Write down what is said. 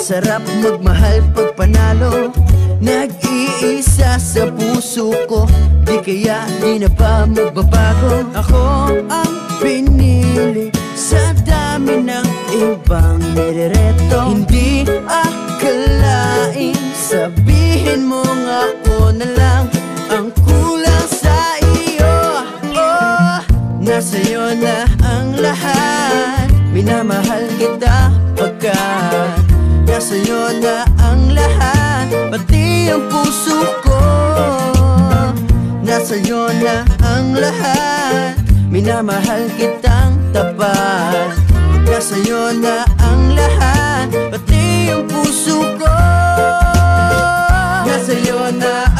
Ang sarap magmahal pag panalo. Nag-iisa sa puso ko Di kaya di na ba magbabago. Ako ang pinili Sa dami ng ibang nirereto. Hindi akalain Sabihin mo nga ako na lang Ang kulang sa iyo. Oh, nasa'yo na ang lahat. Minamahal kita pagkat Nasa'yo na ang lahat Pati ang puso ko. Nasa'yo na ang lahat Minamahal kitang tapat. Nasa'yo na ang lahat Pati ang puso ko. Nasa'yo na ang